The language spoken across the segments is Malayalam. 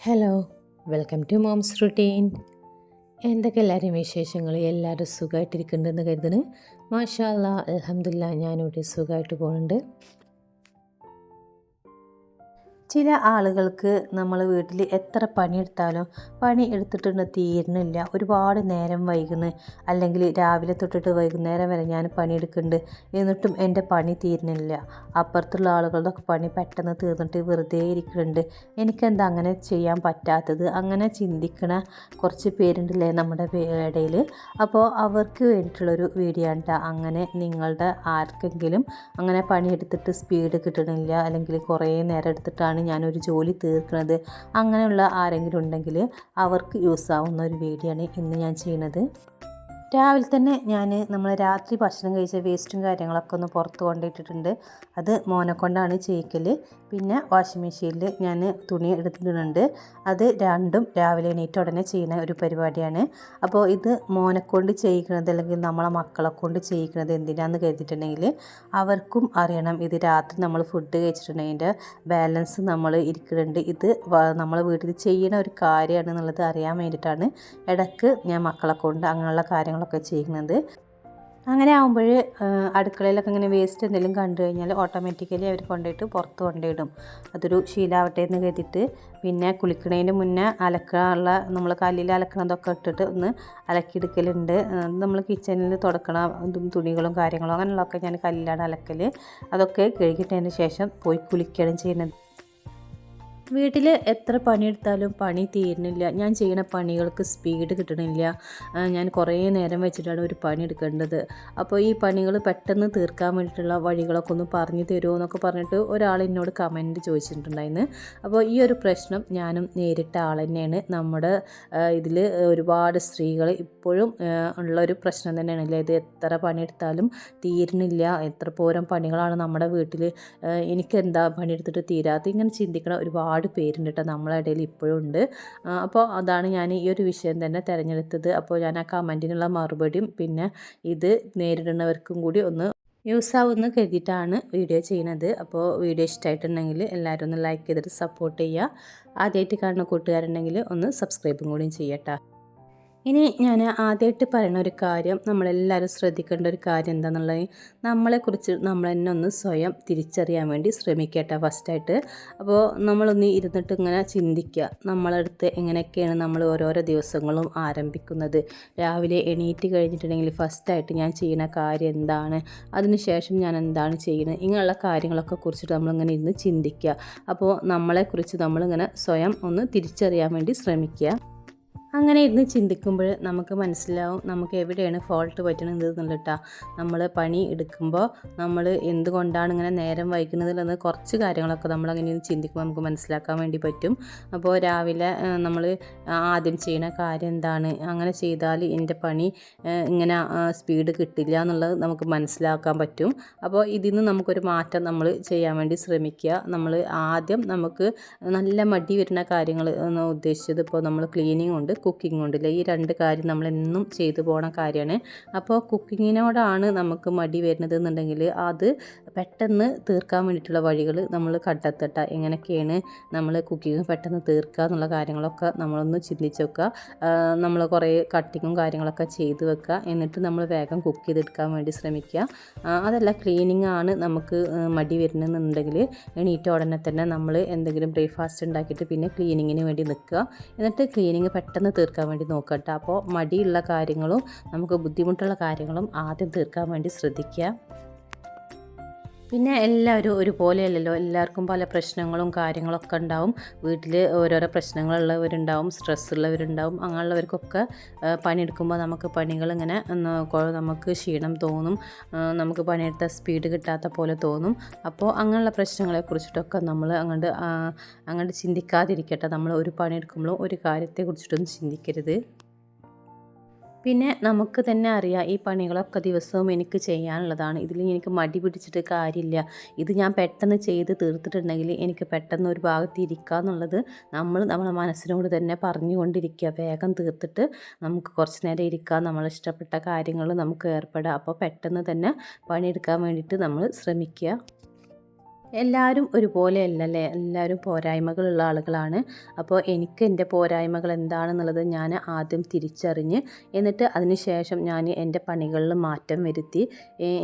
Hello welcome to moms routine എന്തൊക്കെ എല്ലാവരും വിശേഷങ്ങൾ? എല്ലാവരും സുഖമായിട്ടിരിക്കുന്നുണ്ടെന്ന് കരുതുന്നു. മാഷാ അല്ലാ അലഹമില്ല ഞാനിവിടെ സുഖമായിട്ട് പോകുന്നുണ്ട് ചില ആളുകൾക്ക് നമ്മൾ വീട്ടിൽ എത്ര പണിയെടുത്താലും പണി എടുത്തിട്ടുണ്ട് തീരുന്നില്ല. ഒരുപാട് നേരം വൈകുന്നു. അല്ലെങ്കിൽ രാവിലെ തൊട്ടിട്ട് വൈകുന്നേരം വരെ ഞാൻ പണിയെടുക്കുന്നുണ്ട്. എന്നിട്ടും എന്റെ പണി തീരുന്നില്ല. അപ്പുറത്തുള്ള ആളുകളുടെ പണി പെട്ടെന്ന് തീർന്നിട്ട് വെറുതെ ഇരിക്കുന്നുണ്ട്. എനിക്കെന്താ അങ്ങനെ ചെയ്യാൻ പറ്റാത്തത്? അങ്ങനെ ചിന്തിക്കണ കുറച്ച് പേരുണ്ടല്ലേ നമ്മുടെ ഇടയിൽ അപ്പോൾ അവർക്ക് വേണ്ടിയിട്ടുള്ളൊരു വീഡിയോ ആണ് ട്ടോ. അങ്ങനെ നിങ്ങളുടെ ആർക്കെങ്കിലും അങ്ങനെ പണിയെടുത്തിട്ട് സ്പീഡ് കിട്ടണില്ല. അല്ലെങ്കിൽ കുറേ നേരം എടുത്തിട്ടാണ് ഞാനൊരു ജോലി തീർക്കുന്നത്. അങ്ങനെയുള്ള ആരെങ്കിലും ഉണ്ടെങ്കിൽ അവർക്ക് യൂസ് ആവുന്ന ഒരു വീഡിയോ ആണ് ഇന്ന് ഞാൻ ചെയ്യുന്നത്. രാവിലെ തന്നെ ഞാൻ നമ്മൾ രാത്രി ഭക്ഷണം കഴിച്ച വേസ്റ്റും കാര്യങ്ങളൊക്കെ ഒന്ന് പുറത്ത് കൊണ്ടിട്ടിട്ടുണ്ട് അത് മോനെ കൊണ്ടാണ് ചെയ്യിക്കൽ പിന്നെ വാഷിംഗ് മെഷീനിൽ ഞാൻ തുണി എടുത്തിട്ടുണ്ട്. അത് രണ്ടും രാവിലെ എണീറ്റ് ഉടനെ ചെയ്യുന്ന ഒരു പരിപാടിയാണ്. അപ്പോൾ ഇത് മോനെ കൊണ്ട് ചെയ്യിക്കുന്നത് അല്ലെങ്കിൽ നമ്മളെ മക്കളെ കൊണ്ട് ചെയ്യിക്കുന്നത് എന്തിനാന്ന് കരുതിയിട്ടുണ്ടെങ്കിൽ അവർക്കും അറിയണം ഇത് രാത്രി നമ്മൾ ഫുഡ് കഴിച്ചിട്ടുണ്ടെങ്കിൽ ബാലൻസ് നമ്മൾ ഇരിക്കുന്നുണ്ട് ഇത് നമ്മൾ വീട്ടിൽ ചെയ്യണ ഒരു കാര്യമാണ് എന്നുള്ളത് അറിയാൻ വേണ്ടിയിട്ടാണ്. ഇടയ്ക്ക് ഞാൻ മക്കളെ കൊണ്ട് അങ്ങനെയുള്ള കാര്യങ്ങളൊക്കെ ചെയ്യുന്നത്. അങ്ങനെ ആകുമ്പോൾ അടുക്കളയിലൊക്കെ ഇങ്ങനെ വേസ്റ്റ് എന്തെങ്കിലും കണ്ടു കഴിഞ്ഞാൽ ഓട്ടോമാറ്റിക്കലി അവർ കൊണ്ടുപോയിട്ട് പുറത്ത് കൊണ്ടുപോയിടും. അതൊരു ശീലാവട്ടെ എന്ന് കരുതിയിട്ട് പിന്നെ കുളിക്കണതിന് മുന്നേ അലക്കാനുള്ള നമ്മൾ കല്ലിൽ അലക്കണതൊക്കെ ഇട്ടിട്ട് ഒന്ന് അലക്കിയെടുക്കലുണ്ട്. നമ്മൾ കിച്ചണിൽ തുടക്കണ തുണികളും കാര്യങ്ങളും അങ്ങനെയുള്ളതൊക്കെ ഞാൻ കല്ലിലാണ് അലക്കൽ അതൊക്കെ കഴുകിയിട്ടതിന് ശേഷം പോയി കുളിക്കുകയാണ് ചെയ്യുന്നത്. വീട്ടിൽ എത്ര പണിയെടുത്താലും പണി തീരുന്നില്ല. ഞാൻ ചെയ്യുന്ന പണികൾക്ക് സ്പീഡ് കിട്ടണില്ല. ഞാൻ കുറേ നേരം വെച്ചിട്ടാണ് ഒരു പണി എടുക്കേണ്ടത്. അപ്പോൾ ഈ പണികൾ പെട്ടെന്ന് തീർക്കാൻ വേണ്ടിയിട്ടുള്ള വഴികളൊക്കെ ഒന്ന് പറഞ്ഞു തരുമോ എന്നൊക്കെ പറഞ്ഞിട്ട് ഒരാൾ എന്നോട് കമന്റ് ചോദിച്ചിട്ടുണ്ടായിരുന്നു. അപ്പോൾ ഈ ഒരു പ്രശ്നം ഞാനും നേരിട്ട ആൾ തന്നെയാണ്. നമ്മുടെ ഇതിൽ ഒരുപാട് സ്ത്രീകൾ ഇപ്പോഴും ഉള്ള ഒരു പ്രശ്നം തന്നെയാണ്. അല്ലേ? ഇത് എത്ര പണിയെടുത്താലും തീരുന്നില്ല. എത്ര പോരം പണികളാണ് നമ്മുടെ വീട്ടിൽ എനിക്കെന്താ പണിയെടുത്തിട്ട് തീരാത്ത ഇങ്ങനെ ചിന്തിക്കണ ഒരുപാട് പേരുണ്ട് കേട്ടോ നമ്മളെ ഇടയിൽ ഇപ്പോഴും ഉണ്ട്. അപ്പോൾ അതാണ് ഞാൻ ഈ ഒരു വിഷയം തന്നെ തിരഞ്ഞെടുത്തത്. അപ്പോൾ ഞാൻ ആ കമന്റിനുള്ള മറുപടിയും പിന്നെ ഇത് നേരിടുന്നവർക്കും കൂടി ഒന്ന് യൂസ് ആവുമെന്ന് കരുതിയിട്ടാണ് വീഡിയോ ചെയ്യുന്നത്. അപ്പോൾ വീഡിയോ ഇഷ്ടമായിട്ടുണ്ടെങ്കിൽ എല്ലാവരും ഒന്ന് ലൈക്ക് ചെയ്തിട്ട് സപ്പോർട്ട് ചെയ്യുക. ആദ്യമായിട്ട് കാണുന്ന കൂട്ടുകാരുണ്ടെങ്കിൽ ഒന്ന് സബ്സ്ക്രൈബും കൂടിയും ചെയ്യട്ടോ. ഇനി ഞാൻ ആദ്യമായിട്ട് പറയുന്ന ഒരു കാര്യം നമ്മളെല്ലാവരും ശ്രദ്ധിക്കേണ്ട ഒരു കാര്യം എന്താണെന്നുള്ളത് നമ്മളെക്കുറിച്ച് നമ്മൾ തന്നെ ഒന്ന് സ്വയം തിരിച്ചറിയാൻ വേണ്ടി ശ്രമിക്കട്ടെ ഫസ്റ്റായിട്ട് അപ്പോൾ നമ്മളൊന്ന് ഇരുന്നിട്ട് ഇങ്ങനെ ചിന്തിക്കുക നമ്മളടുത്ത് എങ്ങനെയൊക്കെയാണ് നമ്മൾ ഓരോരോ ദിവസങ്ങളും ആരംഭിക്കുന്നത്. രാവിലെ എണീറ്റ് കഴിഞ്ഞിട്ടുണ്ടെങ്കിൽ ഫസ്റ്റായിട്ട് ഞാൻ ചെയ്യുന്ന കാര്യം എന്താണ് അതിനുശേഷം ഞാൻ എന്താണ് ചെയ്യുന്നത് ഇങ്ങനെയുള്ള കാര്യങ്ങളൊക്കെ കുറിച്ചിട്ട് നമ്മളിങ്ങനെ ഇരുന്ന് ചിന്തിക്കുക. അപ്പോൾ നമ്മളെക്കുറിച്ച് നമ്മളിങ്ങനെ സ്വയം ഒന്ന് തിരിച്ചറിയാൻ വേണ്ടി ശ്രമിക്കുക. അങ്ങനെ ഇരുന്ന് ചിന്തിക്കുമ്പോൾ നമുക്ക് മനസ്സിലാവും നമുക്ക് എവിടെയാണ് ഫോൾട്ട് പറ്റുന്നത് എന്നുള്ളട്ടാ. നമ്മൾ പണി എടുക്കുമ്പോൾ നമ്മൾ എന്തുകൊണ്ടാണ് ഇങ്ങനെ നേരം വൈകുന്നതിലെന്ന് കുറച്ച് കാര്യങ്ങളൊക്കെ നമ്മൾ അങ്ങനെ ചിന്തിക്കുമ്പോൾ നമുക്ക് മനസ്സിലാക്കാൻ വേണ്ടി പറ്റും. അപ്പോൾ രാവിലെ നമ്മൾ ആദ്യം ചെയ്യുന്ന കാര്യം എന്താണ്? അങ്ങനെ ചെയ്താൽ എന്റെ പണി ഇങ്ങനെ സ്പീഡ് കിട്ടില്ല എന്നുള്ളത് നമുക്ക് മനസ്സിലാക്കാൻ പറ്റും. അപ്പോൾ ഇതിൽ നിന്ന് നമുക്കൊരു മാറ്റം നമ്മൾ ചെയ്യാൻ വേണ്ടി ശ്രമിക്കുക. നമ്മൾ ആദ്യം നമുക്ക് നല്ല മടി വരുന്ന കാര്യങ്ങൾ ഉദ്ദേശിച്ചത് ഇപ്പോൾ നമ്മൾ ക്ലീനിങ് ഉണ്ട്. കുക്കിംഗ് ഉണ്ടല്ലേ? ഈ രണ്ട് കാര്യം നമ്മൾ എന്നും ചെയ്തു പോണ കാര്യമാണ് അപ്പോൾ കുക്കിങ്ങിനോടാണ് നമുക്ക് മടി വരുന്നത് എന്നുണ്ടെങ്കിൽ അത് പെട്ടെന്ന് തീർക്കാൻ വേണ്ടിയിട്ടുള്ള വഴികൾ നമ്മൾ കണ്ടെത്തട്ട. എങ്ങനെയൊക്കെയാണ് നമ്മൾ കുക്കിംഗ് പെട്ടെന്ന് തീർക്കുക എന്നുള്ള കാര്യങ്ങളൊക്കെ നമ്മളൊന്ന് ചിന്തിച്ച് വെക്കുക നമ്മൾ കുറേ കട്ടിങ്ങും കാര്യങ്ങളൊക്കെ ചെയ്ത് വെക്കുക എന്നിട്ട് നമ്മൾ വേഗം കുക്ക് ചെയ്തെടുക്കാൻ വേണ്ടി ശ്രമിക്കുക അതല്ല ക്ലീനിങ് ആണ് നമുക്ക് മടി വരുന്നതെന്നുണ്ടെങ്കിൽ എണീറ്റ ഉടനെ തന്നെ നമ്മൾ എന്തെങ്കിലും ബ്രേക്ക്ഫാസ്റ്റ് ഉണ്ടാക്കിയിട്ട് പിന്നെ ക്ലീനിങ്ങിന് വേണ്ടി നിൽക്കുക എന്നിട്ട് ക്ലീനിങ് പെട്ടെന്ന് തീർക്കാൻ വേണ്ടി നോക്കുക കേട്ടോ അപ്പോൾ മടിയുള്ള കാര്യങ്ങളും നമുക്ക് ബുദ്ധിമുട്ടുള്ള കാര്യങ്ങളും ആദ്യം തീർക്കാൻ വേണ്ടി ശ്രദ്ധിക്കുക. പിന്നെ എല്ലാവരും ഒരുപോലെയല്ലല്ലോ. എല്ലാവർക്കും പല പ്രശ്നങ്ങളും കാര്യങ്ങളൊക്കെ ഉണ്ടാവും. വീട്ടിൽ ഓരോരോ പ്രശ്നങ്ങളുള്ളവരുണ്ടാവും സ്ട്രെസ് ഉള്ളവരുണ്ടാവും അങ്ങനെയുള്ളവർക്കൊക്കെ പണിയെടുക്കുമ്പോൾ നമുക്ക് പണികൾ ഇങ്ങനെ നമുക്ക് ക്ഷീണം തോന്നും നമുക്ക് പണിയെടുത്ത സ്പീഡ് കിട്ടാത്ത പോലെ തോന്നും. അപ്പോൾ അങ്ങനെയുള്ള പ്രശ്നങ്ങളെ കുറിച്ചിട്ടൊക്കെ നമ്മൾ അങ്ങോട്ട് അങ്ങോട്ട് ചിന്തിക്കാതിരിക്കട്ടെ. നമ്മൾ ഒരു പണിയെടുക്കുമ്പോഴും ഒരു കാര്യത്തെ കുറിച്ചിട്ടൊന്നും ചിന്തിക്കരുത്. പിന്നെ നമുക്ക് തന്നെ അറിയാം ഈ പണികളൊക്കെ ദിവസവും എനിക്ക് ചെയ്യാനുള്ളതാണ്. ഇതിൽ എനിക്ക് മടി പിടിച്ചിട്ട് കാര്യമില്ല. ഇത് ഞാൻ പെട്ടെന്ന് ചെയ്ത് തീർത്തിട്ടുണ്ടെങ്കിൽ എനിക്ക് പെട്ടെന്ന് ഒരു ഭാഗത്ത് ഇരിക്കുക എന്നുള്ളത് നമ്മൾ നമ്മളെ മനസ്സിനോട് തന്നെ പറഞ്ഞുകൊണ്ടിരിക്കുക. വേഗം തീർത്തിട്ട് നമുക്ക് കുറച്ച് നേരം ഇരിക്കുക നമ്മൾ ഇഷ്ടപ്പെട്ട കാര്യങ്ങൾ നമുക്ക് ഏർപ്പെടാം അപ്പോൾ പെട്ടെന്ന് തന്നെ പണിയെടുക്കാൻ വേണ്ടിയിട്ട് നമ്മൾ ശ്രമിക്കുക. എല്ലാവരും ഒരുപോലെ അല്ലല്ലേ? എല്ലാവരും പോരായ്മകളുള്ള ആളുകളാണ്. അപ്പോൾ എനിക്ക് എന്റെ പോരായ്മകൾ എന്താണെന്നുള്ളത് ഞാൻ ആദ്യം തിരിച്ചറിഞ്ഞ് എന്നിട്ട് അതിനുശേഷം ഞാൻ എന്റെ പണികളിൽ മാറ്റം വരുത്തി.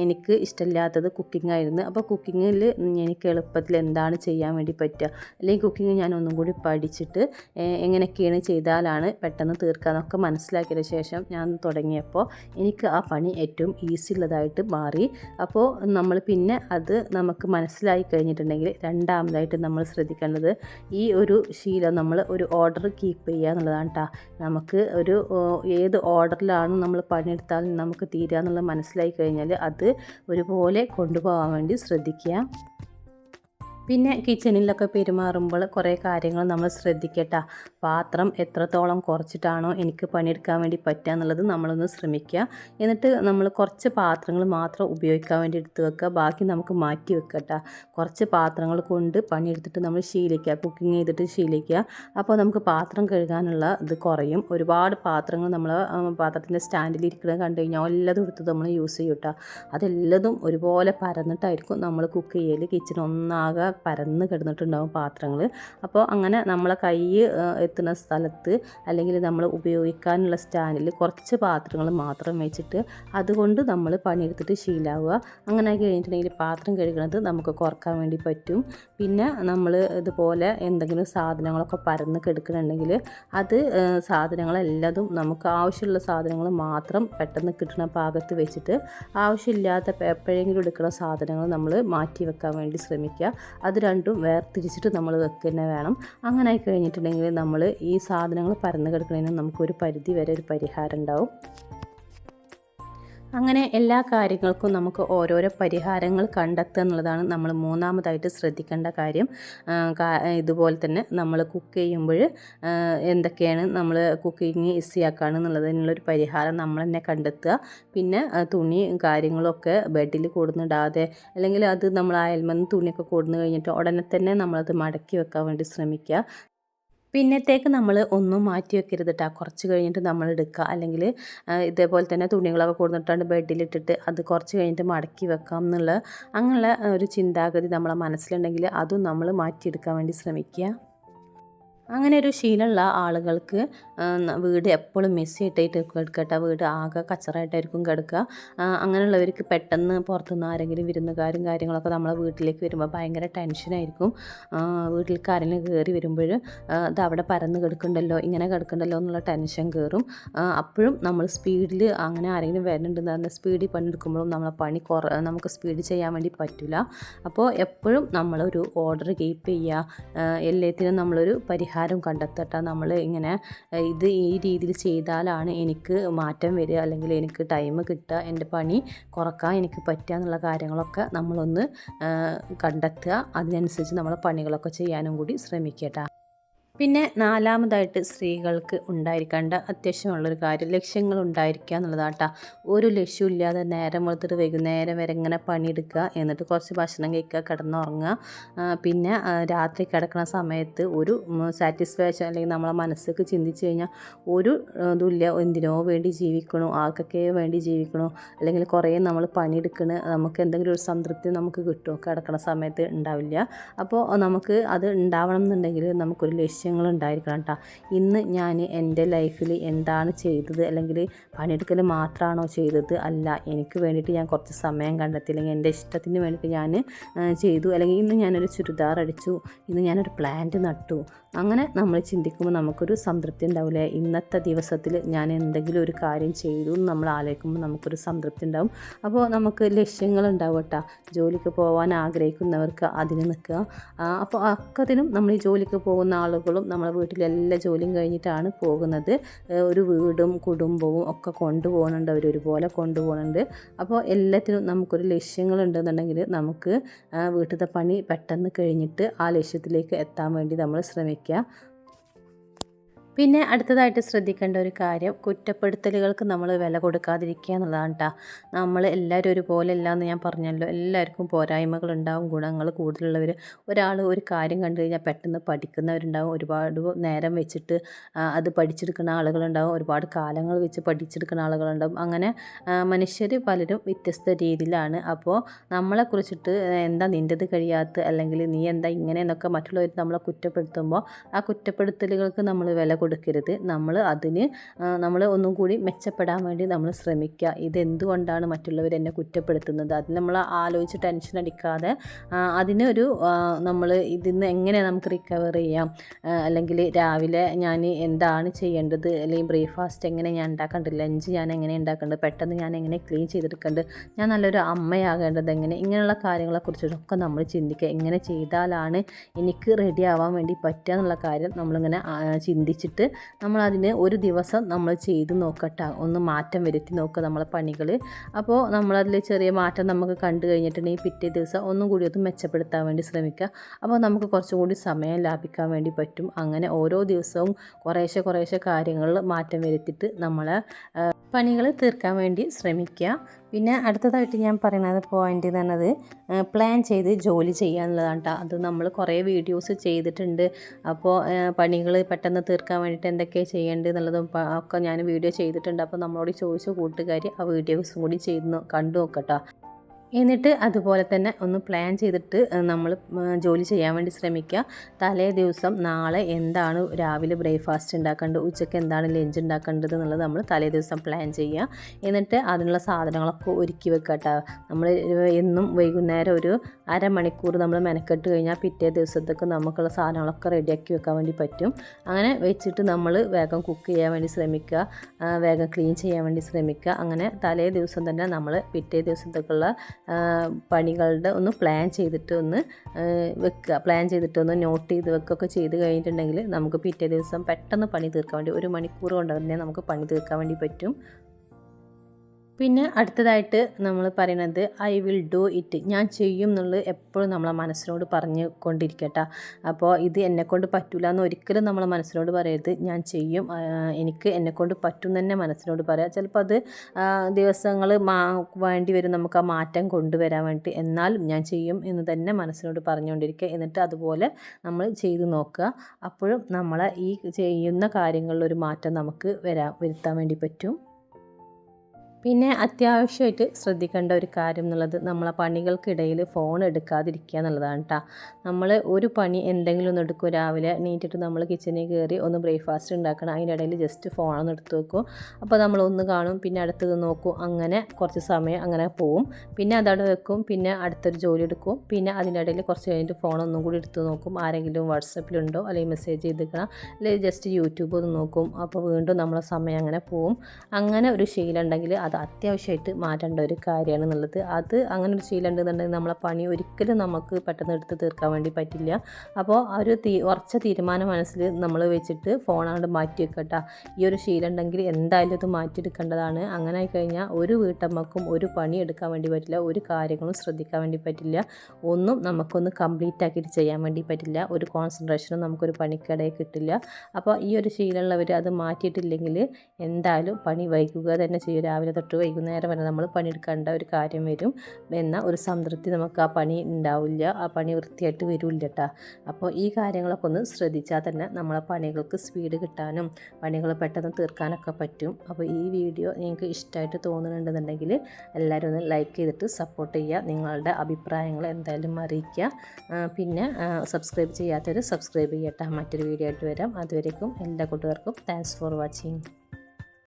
എനിക്ക് ഇഷ്ടമില്ലാത്തത് കുക്കിംഗ് ആയിരുന്നു. അപ്പോൾ കുക്കിങ്ങിൽ എനിക്ക് എളുപ്പത്തിൽ എന്താണ് ചെയ്യാൻ വേണ്ടി പറ്റുക? അല്ലെങ്കിൽ കുക്കിംഗ് ഞാൻ ഒന്നും കൂടി പഠിച്ചിട്ട് എങ്ങനെയൊക്കെയാണ് ചെയ്താലാണ് പെട്ടെന്ന് തീർക്കാന്നൊക്കെ മനസ്സിലാക്കിയതിന് ശേഷം ഞാൻ തുടങ്ങിയപ്പോൾ എനിക്ക് ആ പണി ഏറ്റവും ഈസി ഉള്ളതായിട്ട് മാറി. അപ്പോൾ നമ്മൾ പിന്നെ അത് നമുക്ക് മനസ്സിലായി കഴിഞ്ഞിട്ടുണ്ടെങ്കിൽ രണ്ടാമതായിട്ട് നമ്മൾ ശ്രദ്ധിക്കേണ്ടത് ഈ ഒരു ശീലം നമ്മൾ ഒരു ഓർഡർ കീപ്പ് ചെയ്യുക എന്നുള്ളതാണ് കേട്ടോ നമുക്ക് ഒരു ഏത് ഓർഡറിലാണ് നമ്മൾ പണിയെടുത്താൽ നമുക്ക് തീരുക എന്നുള്ളത് മനസ്സിലായി കഴിഞ്ഞാൽ അത് ഒരുപോലെ കൊണ്ടുപോകാൻ വേണ്ടി ശ്രദ്ധിക്കുക. പിന്നെ കിച്ചണിലൊക്കെ പെരുമാറുമ്പോൾ കുറേ കാര്യങ്ങൾ നമ്മൾ ശ്രദ്ധിക്കട്ട. പാത്രം എത്രത്തോളം കുറച്ചിട്ടാണോ എനിക്ക് പണിയെടുക്കാൻ വേണ്ടി പറ്റുക എന്നുള്ളത് നമ്മളൊന്ന് ശ്രമിക്കുക. എന്നിട്ട് നമ്മൾ കുറച്ച് പാത്രങ്ങൾ മാത്രം ഉപയോഗിക്കാൻ വേണ്ടി എടുത്ത് വെക്കുക. ബാക്കി നമുക്ക് മാറ്റി വെക്കട്ടെ. കുറച്ച് പാത്രങ്ങൾ കൊണ്ട് പണിയെടുത്തിട്ട് നമ്മൾ ശീലിക്കുക. കുക്കിംഗ് ചെയ്തിട്ട് ശീലിക്കുക. അപ്പോൾ നമുക്ക് പാത്രം കഴുകാനുള്ള ഇത് കുറയും. ഒരുപാട് പാത്രങ്ങൾ നമ്മൾ പാത്രത്തിന്റെ സ്റ്റാൻഡിൽ ഇരിക്കുന്നത് കണ്ടു കഴിഞ്ഞാൽ എല്ലാതും എടുത്ത് നമ്മൾ യൂസ് ചെയ്യും കേട്ടോ അതെല്ലതും ഒരുപോലെ പരന്നിട്ടായിരിക്കും നമ്മൾ കുക്ക് ചെയ്യൽ കിച്ചൺ ഒന്നാകെ പരന്ന് കിടന്നിട്ടുണ്ടാവും പാത്രങ്ങൾ അപ്പോൾ അങ്ങനെ നമ്മളെ കൈ എത്തുന്ന സ്ഥലത്ത് അല്ലെങ്കിൽ നമ്മൾ ഉപയോഗിക്കാനുള്ള സ്റ്റാൻഡിൽ കുറച്ച് പാത്രങ്ങൾ മാത്രം വെച്ചിട്ട് അതുകൊണ്ട് നമ്മൾ പണിയെടുത്തിട്ട് ശീലാവുക. അങ്ങനെ കഴിഞ്ഞിട്ടുണ്ടെങ്കിൽ പാത്രം കഴുകുന്നത് നമുക്ക് കുറയ്ക്കാൻ വേണ്ടി പറ്റും. പിന്നെ നമ്മൾ ഇതുപോലെ എന്തെങ്കിലും സാധനങ്ങളൊക്കെ പരന്ന് കിടക്കുന്നുണ്ടെങ്കിൽ അത് സാധനങ്ങളെല്ലാതും നമുക്ക് ആവശ്യമുള്ള സാധനങ്ങൾ മാത്രം പെട്ടെന്ന് കിട്ടുന്ന പാകത്ത് വെച്ചിട്ട് ആവശ്യമില്ലാത്ത എപ്പോഴെങ്കിലും എടുക്കുന്ന സാധനങ്ങൾ നമ്മൾ മാറ്റി വെക്കാൻ വേണ്ടി ശ്രമിക്കുക. അത് രണ്ടും വേർതിരിച്ചിട്ട് നമ്മൾ വെക്കുന്നത് വേണം. അങ്ങനെ ആയി കഴിഞ്ഞിട്ടുണ്ടെങ്കിൽ നമ്മൾ ഈ സാധനങ്ങൾ പരന്ന് കിടക്കുന്നതിന് നമുക്കൊരു പരിധി വരെ ഒരു പരിഹാരം ഉണ്ടാവും. അങ്ങനെ എല്ലാ കാര്യങ്ങൾക്കും നമുക്ക് ഓരോരോ പരിഹാരങ്ങൾ കണ്ടെത്തുക എന്നുള്ളതാണ് നമ്മൾ മൂന്നാമതായിട്ട് ശ്രദ്ധിക്കേണ്ട കാര്യം. ഇതുപോലെ തന്നെ നമ്മൾ കുക്ക് ചെയ്യുമ്പോൾ എന്തൊക്കെയാണ് നമ്മൾ കുക്കിങ് ഈസിയാക്കാണ് എന്നുള്ളതിനുള്ളൊരു പരിഹാരം നമ്മൾ തന്നെ കണ്ടെത്തുക. പിന്നെ തുണി കാര്യങ്ങളൊക്കെ ബെഡിൽ കൂടുന്നിടാതെ അല്ലെങ്കിൽ അത് നമ്മൾ അയൽമെന്ന് തുണിയൊക്കെ കൂടുന്നു കഴിഞ്ഞിട്ട് ഉടനെ തന്നെ നമ്മളത് മടക്കി വെക്കാൻ വേണ്ടി ശ്രമിക്കുക. പിന്നത്തേക്ക് നമ്മൾ ഒന്നും മാറ്റി വെക്കരുത് കേട്ടോ കുറച്ച് കഴിഞ്ഞിട്ട് നമ്മൾ എടുക്കുക അല്ലെങ്കിൽ ഇതേപോലെ തന്നെ തുണികളൊക്കെ കൊടുത്തിട്ടാണ്ട് ബെഡിലിട്ടിട്ട് അത് കുറച്ച് കഴിഞ്ഞിട്ട് മടക്കി വെക്കാം എന്നുള്ള അങ്ങനെയുള്ള ഒരു ചിന്താഗതി നമ്മളെ മനസ്സിലുണ്ടെങ്കിൽ അതും നമ്മൾ മാറ്റിയെടുക്കാൻ വേണ്ടി ശ്രമിക്കുക. അങ്ങനെ ഒരു ശീലമുള്ള ആളുകൾക്ക് വീട് എപ്പോഴും മെസ്സി ആയിട്ടായിട്ട് കിടക്കട്ടെ വീട് ആകെ കച്ചറായിട്ടായിരിക്കും കിടക്കുക. അങ്ങനെയുള്ളവർക്ക് പെട്ടെന്ന് പുറത്തുനിന്ന് ആരെങ്കിലും വിരുന്നുകാരും കാര്യങ്ങളൊക്കെ നമ്മളെ വീട്ടിലേക്ക് വരുമ്പോൾ ഭയങ്കര ടെൻഷനായിരിക്കും. വീട്ടിലേക്ക് ആരെങ്കിലും കയറി വരുമ്പോൾ ഇത് അവിടെ പരന്ന് കിടക്കണ്ടല്ലോ ഇങ്ങനെ കിടക്കണ്ടല്ലോ എന്നുള്ള ടെൻഷൻ കയറും. അപ്പോഴും നമ്മൾ സ്പീഡിൽ അങ്ങനെ ആരെങ്കിലും വരുന്നുണ്ടെന്ന് പറഞ്ഞാൽ സ്പീഡിൽ പണിയെടുക്കുമ്പോഴും നമ്മളെ പണി കുറ നമുക്ക് സ്പീഡ് ചെയ്യാൻ വേണ്ടി പറ്റില്ല. അപ്പോൾ എപ്പോഴും നമ്മളൊരു ഓർഡർ കീപ്പ് ചെയ്യുക. എല്ലാത്തിനും നമ്മളൊരു പരിഹാരം കണ്ടെത്തട്ടെ. നമ്മൾ ഇങ്ങനെ ഇത് ഈ രീതിയിൽ ചെയ്താലാണ് എനിക്ക് മാറ്റം വരിക അല്ലെങ്കിൽ എനിക്ക് ടൈം കിട്ടുക എന്റെ പണി കുറയ്ക്കാൻ എനിക്ക് പറ്റുക എന്നുള്ള കാര്യങ്ങളൊക്കെ നമ്മളൊന്ന് കണ്ടെത്തുക. അതിനനുസരിച്ച് നമ്മൾ പണികളൊക്കെ ചെയ്യാനും കൂടി ശ്രമിക്കട്ടെ. പിന്നെ നാലാമതായിട്ട് സ്ത്രീകൾക്ക് ഉണ്ടായിരിക്കേണ്ട അത്യാവശ്യമുള്ളൊരു കാര്യം ലക്ഷ്യങ്ങൾ ഉണ്ടായിരിക്കുക എന്നുള്ളതാട്ടാ. ഒരു ലക്ഷ്യമില്ലാതെ നേരം വെളുത്തിട്ട് വൈകുന്നേരം വരെ ഇങ്ങനെ പണിയെടുക്കുക എന്നിട്ട് കുറച്ച് ഭക്ഷണം കഴിക്കുക കിടന്നുറങ്ങുക. പിന്നെ രാത്രി കിടക്കുന്ന സമയത്ത് ഒരു സാറ്റിസ്ഫാക്ഷൻ അല്ലെങ്കിൽ നമ്മളെ മനസ്സൊക്കെ ചിന്തിച്ച് കഴിഞ്ഞാൽ ഒരു ഇതുമില്ല. എന്തിനോ വേണ്ടി ജീവിക്കണോ ആർക്കൊക്കെ വേണ്ടി ജീവിക്കണോ അല്ലെങ്കിൽ കുറേ നമ്മൾ പണിയെടുക്കണ നമുക്ക് എന്തെങ്കിലും ഒരു സംതൃപ്തി നമുക്ക് കിട്ടുമോ കിടക്കുന്ന സമയത്ത് ഉണ്ടാവില്ല. അപ്പോൾ നമുക്ക് അത് ഉണ്ടാവണം എന്നുണ്ടെങ്കിൽ നമുക്കൊരു ലക്ഷ്യങ്ങൾ ഉണ്ടായിരിക്കണം കേട്ടോ. ഇന്ന് ഞാൻ എന്റെ ലൈഫിൽ എന്താണ് ചെയ്തത് അല്ലെങ്കിൽ പണിയെടുക്കൽ മാത്രമാണോ ചെയ്തത് അല്ല എനിക്ക് വേണ്ടിയിട്ട് ഞാൻ കുറച്ച് സമയം കണ്ടെത്തി അല്ലെങ്കിൽ എന്റെ ഇഷ്ടത്തിന് വേണ്ടിയിട്ട് ഞാൻ ചെയ്തു അല്ലെങ്കിൽ ഇന്ന് ഞാനൊരു ചുരിദാർ അടിച്ചു ഇന്ന് ഞാനൊരു പ്ലാന്റ് നട്ടു അങ്ങനെ നമ്മൾ ചിന്തിക്കുമ്പോൾ നമുക്കൊരു സംതൃപ്തി ഉണ്ടാവില്ലേ? ഇന്നത്തെ ദിവസത്തിൽ ഞാൻ എന്തെങ്കിലും ഒരു കാര്യം ചെയ്തു എന്ന് നമ്മൾ ആലോചിക്കുമ്പോൾ നമുക്കൊരു സംതൃപ്തി ഉണ്ടാവും. അപ്പോൾ നമുക്ക് ലക്ഷ്യങ്ങൾ ഉണ്ടാവും കേട്ടോ. ജോലിക്ക് പോകാൻ ആഗ്രഹിക്കുന്നവർക്ക് അതിന് നിൽക്കുക. അപ്പോൾ അക്കതിനും നമ്മൾ ഈ ജോലിക്ക് പോകുന്ന ആളുകളും നമ്മളെ വീട്ടിലെല്ലാ ജോലിയും കഴിഞ്ഞിട്ടാണ് പോകുന്നത്. ഒരു വീടും കുടുംബവും ഒക്കെ കൊണ്ടുപോകുന്നുണ്ട്. അവർ ഒരുപോലെ കൊണ്ടുപോകുന്നുണ്ട്. അപ്പോൾ എല്ലാത്തിനും നമുക്കൊരു ലക്ഷ്യങ്ങളുണ്ടെന്നുണ്ടെങ്കിൽ നമുക്ക് വീട്ടിലത്തെ പണി പെട്ടെന്ന് കഴിഞ്ഞിട്ട് ആ ലക്ഷ്യത്തിലേക്ക് എത്താൻ വേണ്ടി നമ്മൾ ശ്രമിക്കുക പിന്നെ അടുത്തതായിട്ട് ശ്രദ്ധിക്കേണ്ട ഒരു കാര്യം കുറ്റപ്പെടുത്തലുകൾക്ക് നമ്മൾ വില കൊടുക്കാതിരിക്കുക എന്നുള്ളതാണ് കേട്ടോ നമ്മൾ എല്ലാവരും ഒരുപോലെ അല്ല എന്ന് ഞാൻ പറഞ്ഞല്ലോ എല്ലാവർക്കും പോരായ്മകളുണ്ടാവും ഗുണങ്ങൾ കൂടുതലുള്ളവർ. ഒരാൾ ഒരു കാര്യം കണ്ടു കഴിഞ്ഞാൽ പെട്ടെന്ന് പഠിക്കുന്നവരുണ്ടാവും ഒരുപാട് നേരം വെച്ചിട്ട് അത് പഠിച്ചെടുക്കുന്ന ആളുകളുണ്ടാവും ഒരുപാട് കാലങ്ങൾ വെച്ച് പഠിച്ചെടുക്കുന്ന ആളുകളുണ്ടാവും. അങ്ങനെ മനുഷ്യർ പലരും വ്യത്യസ്ത രീതിയിലാണ്. അപ്പോൾ നമ്മളെ കുറിച്ചിട്ട് എന്താ നിന്റെത് കഴിയാത്ത അല്ലെങ്കിൽ നീ എന്താ ഇങ്ങനെ എന്നൊക്കെ മറ്റുള്ളവർ നമ്മളെ കുറ്റപ്പെടുത്തുമ്പോൾ ആ കുറ്റപ്പെടുത്തലുകൾക്ക് നമ്മൾ വില കൊടുക്കരുത്. നമ്മൾ അതിന് നമ്മൾ ഒന്നും കൂടി മെച്ചപ്പെടാൻ വേണ്ടി നമ്മൾ ശ്രമിക്കുക ഇതെന്തുകൊണ്ടാണ് മറ്റുള്ളവർ എന്നെ കുറ്റപ്പെടുത്തുന്നത്? അത് നമ്മൾ ആലോചിച്ച് ടെൻഷൻ അടിക്കാതെ അതിനൊരു നമ്മൾ ഇതിന്ന് എങ്ങനെ നമുക്ക് റിക്കവർ ചെയ്യാം? അല്ലെങ്കിൽ രാവിലെ ഞാൻ എന്താണ് ചെയ്യേണ്ടത്? അല്ലെങ്കിൽ ബ്രേക്ക്ഫാസ്റ്റ് എങ്ങനെ ഞാൻ ഉണ്ടാക്കേണ്ടത് ലഞ്ച് ഞാൻ എങ്ങനെ ഉണ്ടാക്കേണ്ടത് പെട്ടെന്ന് ഞാൻ എങ്ങനെ ക്ലീൻ ചെയ്തെടുക്കേണ്ടത്? ഞാൻ നല്ലൊരു അമ്മയാകേണ്ടത് എങ്ങനെ? ഇങ്ങനെയുള്ള കാര്യങ്ങളെക്കുറിച്ചൊക്കെ നമ്മൾ ചിന്തിക്കുക എങ്ങനെ ചെയ്താലാണ് എനിക്ക് റെഡി ആവാൻ വേണ്ടി പറ്റുക എന്നുള്ള കാര്യം നമ്മളിങ്ങനെ ആ, ചിന്തിച്ചിട്ട് നമ്മളതിന് ഒരു ദിവസം നമ്മൾ ചെയ്ത് നോക്കട്ടെ. ഒന്ന് മാറ്റം വരുത്തി നോക്കുക നമ്മളെ പണികൾ അപ്പോൾ നമ്മളതിൽ ചെറിയ മാറ്റം നമുക്ക് കണ്ടു കഴിഞ്ഞിട്ടുണ്ടെങ്കിൽ പിറ്റേ ദിവസം ഒന്നും കൂടി ഒന്ന് മെച്ചപ്പെടുത്താൻ വേണ്ടി ശ്രമിക്കുക. അപ്പോൾ നമുക്ക് കുറച്ചും കൂടി സമയം ലാഭിക്കാൻ വേണ്ടി പറ്റും. അങ്ങനെ ഓരോ ദിവസവും കുറേശ്ശെ കുറേശ്ശെ കാര്യങ്ങളിൽ മാറ്റം വരുത്തിയിട്ട് നമ്മളെ പണികൾ തീർക്കാൻ വേണ്ടി ശ്രമിക്കുക. പിന്നെ അടുത്തതായിട്ട് ഞാൻ പറയുന്നത് പോയിന്റ് എന്ന് പറഞ്ഞത് പ്ലാൻ ചെയ്ത് ജോലി ചെയ്യുക എന്നുള്ളതാണ് കേട്ടോ അത് നമ്മൾ കുറേ വീഡിയോസ് ചെയ്തിട്ടുണ്ട്. അപ്പോൾ പണികൾ പെട്ടെന്ന് തീർക്കാൻ വേണ്ടിയിട്ട് എന്തൊക്കെ ചെയ്യേണ്ടത് എന്നുള്ളതും ഒക്കെ ഞാൻ വീഡിയോ ചെയ്തിട്ടുണ്ട്. അപ്പോൾ നമ്മളോട് ചോദിച്ച കൂട്ടുകാർ ആ വീഡിയോസും കൂടി ചെയ്ത് കണ്ടു നോക്കട്ടോ എന്നിട്ട് അതുപോലെ തന്നെ ഒന്ന് പ്ലാൻ ചെയ്തിട്ട് നമ്മൾ ജോലി ചെയ്യാൻ വേണ്ടി ശ്രമിക്കുക. തലേ ദിവസം നാളെ എന്താണ് രാവിലെ ബ്രേക്ക്ഫാസ്റ്റ് ഉണ്ടാക്കേണ്ടത് ഉച്ചയ്ക്ക് എന്താണ് ലഞ്ച് ഉണ്ടാക്കേണ്ടത് എന്നുള്ളത് നമ്മൾ തലേ ദിവസം പ്ലാൻ ചെയ്യുക. എന്നിട്ട് അതിനുള്ള സാധനങ്ങളൊക്കെ ഒരുക്കി വെക്കുക കേട്ടോ. നമ്മൾ എന്നും വൈകുന്നേരം ഒരു അരമണിക്കൂർ നമ്മൾ മെനക്കെട്ട് കഴിഞ്ഞാൽ പിറ്റേ ദിവസത്തേക്ക് നമുക്കുള്ള സാധനങ്ങളൊക്കെ റെഡിയാക്കി വെക്കാൻ വേണ്ടി പറ്റും. അങ്ങനെ വെച്ചിട്ട് നമ്മൾ വേഗം കുക്ക് ചെയ്യാൻ വേണ്ടി ശ്രമിക്കുക. വേഗം ക്ലീൻ ചെയ്യാൻ വേണ്ടി ശ്രമിക്കുക. അങ്ങനെ തലേ ദിവസം തന്നെ നമ്മൾ പിറ്റേ ദിവസത്തേക്കുള്ള പണികളുടെ ഒന്ന് പ്ലാൻ ചെയ്തിട്ട് ഒന്ന് വെക്കുക. പ്ലാൻ ചെയ്തിട്ട് ഒന്ന് നോട്ട് ചെയ്ത് വെക്കുകയൊക്കെ ചെയ്ത് കഴിഞ്ഞിട്ടുണ്ടെങ്കിൽ നമുക്ക് പിറ്റേ ദിവസം പെട്ടെന്ന് പണി തീർക്കാൻ വേണ്ടി ഒരു മണിക്കൂർ കൊണ്ട് തന്നെ നമുക്ക് പണി തീർക്കാൻ വേണ്ടി പറ്റും. പിന്നെ അടുത്തതായിട്ട് നമ്മൾ പറയുന്നത് ഐ വിൽ ഡു ഇറ്റ് ഞാൻ ചെയ്യും എന്നുള്ളത് എപ്പോഴും നമ്മളെ മനസ്സിനോട് പറഞ്ഞു കൊണ്ടിരിക്കട്ടെ. അപ്പോൾ ഇത് എന്നെക്കൊണ്ട് പറ്റില്ല എന്ന് ഒരിക്കലും നമ്മളെ മനസ്സിനോട് പറയരുത്. ഞാൻ ചെയ്യും. എനിക്ക് എന്നെക്കൊണ്ട് പറ്റും തന്നെ മനസ്സിനോട് പറയാം. ചിലപ്പോൾ അത് ദിവസങ്ങൾ മാ വേണ്ടി വരും. നമുക്ക് ആ മാറ്റം കൊണ്ടുവരാൻ വേണ്ടി. എന്നാലും ഞാൻ ചെയ്യും എന്ന് തന്നെ മനസ്സിനോട് പറഞ്ഞുകൊണ്ടിരിക്കുക. എന്നിട്ട് അതുപോലെ നമ്മൾ ചെയ്തു നോക്കുക. അപ്പോഴും നമ്മളെ ഈ ചെയ്യുന്ന കാര്യങ്ങളിലൊരു മാറ്റം നമുക്ക് വരാൻ വരുത്താൻ വേണ്ടി പറ്റും. പിന്നെ അത്യാവശ്യമായിട്ട് ശ്രദ്ധിക്കേണ്ട ഒരു കാര്യം എന്നുള്ളത് നമ്മളെ പണികൾക്കിടയിൽ ഫോൺ എടുക്കാതിരിക്കുക എന്നുള്ളതാണ് കേട്ടോ നമ്മൾ ഒരു പണി എന്തെങ്കിലും ഒന്ന് എടുക്കും. രാവിലെ നീറ്റിട്ട് നമ്മൾ കിച്ചണിൽ കയറി ഒന്ന് ബ്രേക്ക്ഫാസ്റ്റ് ഉണ്ടാക്കണം. അതിന്റെ ഇടയിൽ ജസ്റ്റ് ഫോണൊന്ന് എടുത്ത് വെക്കും. അപ്പോൾ നമ്മൾ ഒന്ന് കാണും. പിന്നെ അടുത്തത് നോക്കും. അങ്ങനെ കുറച്ച് സമയം അങ്ങനെ പോവും. പിന്നെ അതവിടെ വെക്കും. പിന്നെ അടുത്തൊരു ജോലി എടുക്കും. പിന്നെ അതിന്റെ ഇടയിൽ കുറച്ച് കഴിഞ്ഞിട്ട് ഫോൺ ഒന്നും കൂടി എടുത്ത് നോക്കും. ആരെങ്കിലും വാട്സപ്പിലുണ്ടോ അല്ലെങ്കിൽ മെസ്സേജ് ചെയ്തിരിക്കണം അല്ലെങ്കിൽ ജസ്റ്റ് യൂട്യൂബ് ഒന്ന് നോക്കും. അപ്പോൾ വീണ്ടും നമ്മളെ സമയം അങ്ങനെ പോവും. അങ്ങനെ ഒരു ശീലം ഉണ്ടെങ്കിൽ അത് അത്യാവശ്യമായിട്ട് മാറ്റേണ്ട ഒരു കാര്യമാണ് എന്നുള്ളത് അത് അങ്ങനെ ഒരു ശീലം ഉണ്ടെന്നുണ്ടെങ്കിൽ നമ്മളെ പണി ഒരിക്കലും നമുക്ക് പെട്ടെന്ന് എടുത്ത് തീർക്കാൻ വേണ്ടി പറ്റില്ല. അപ്പോൾ ആ ഒരു തീ ഉറച്ച തീരുമാനം മനസ്സിൽ നമ്മൾ വെച്ചിട്ട് ഫോണാണ്ട് മാറ്റി വെക്കട്ടെ ഈ ഒരു ശീലം ഉണ്ടെങ്കിൽ എന്തായാലും ഇത് മാറ്റിയെടുക്കേണ്ടതാണ്. അങ്ങനെ ആയി കഴിഞ്ഞാൽ ഒരു വീട്ടമ്മക്കും ഒരു പണി എടുക്കാൻ വേണ്ടി പറ്റില്ല ഒരു കാര്യങ്ങളും ശ്രദ്ധിക്കാൻ വേണ്ടി പറ്റില്ല. ഒന്നും നമുക്കൊന്ന് കംപ്ലീറ്റ് ആക്കിയിട്ട് ചെയ്യാൻ വേണ്ടി പറ്റില്ല. ഒരു കോൺസെൻട്രേഷനും നമുക്കൊരു പണിക്കിടയിൽ കിട്ടില്ല. അപ്പോൾ ഈ ഒരു ശീലമുള്ളവർ അത് മാറ്റിയിട്ടില്ലെങ്കിൽ എന്തായാലും പണി വൈകുക തന്നെ ചെയ്യും. രാവിലെ തൊട്ട് വൈകുന്നേരം വരെ നമ്മൾ പണിയെടുക്കേണ്ട ഒരു കാര്യം വരും. എന്ന ഒരു സംതൃപ്തി നമുക്ക് ആ പണി ഉണ്ടാവില്ല. ആ പണി വൃത്തിയായിട്ട് വരില്ല കേട്ടോ അപ്പോൾ ഈ കാര്യങ്ങളൊക്കെ ഒന്ന് ശ്രദ്ധിച്ചാൽ തന്നെ നമ്മളെ പണികൾക്ക് സ്പീഡ് കിട്ടാനും പണികൾ പെട്ടെന്ന് തീർക്കാനൊക്കെ പറ്റും. അപ്പോൾ ഈ വീഡിയോ നിങ്ങൾക്ക് ഇഷ്ടമായിട്ട് തോന്നുന്നുണ്ടെന്നുണ്ടെങ്കിൽ എല്ലാവരും ഒന്ന് ലൈക്ക് ചെയ്തിട്ട് സപ്പോർട്ട് ചെയ്യുക. നിങ്ങളുടെ അഭിപ്രായങ്ങൾ എന്തായാലും അറിയിക്കുക. പിന്നെ സബ്സ്ക്രൈബ് ചെയ്യാത്തവർ സബ്സ്ക്രൈബ് ചെയ്യട്ടെ. മറ്റൊരു വീഡിയോ ആയിട്ട് വരാം. അതുവരേക്കും എല്ലാ കൂട്ടുകാർക്കും താങ്ക്സ് ഫോർ വാച്ചിങ്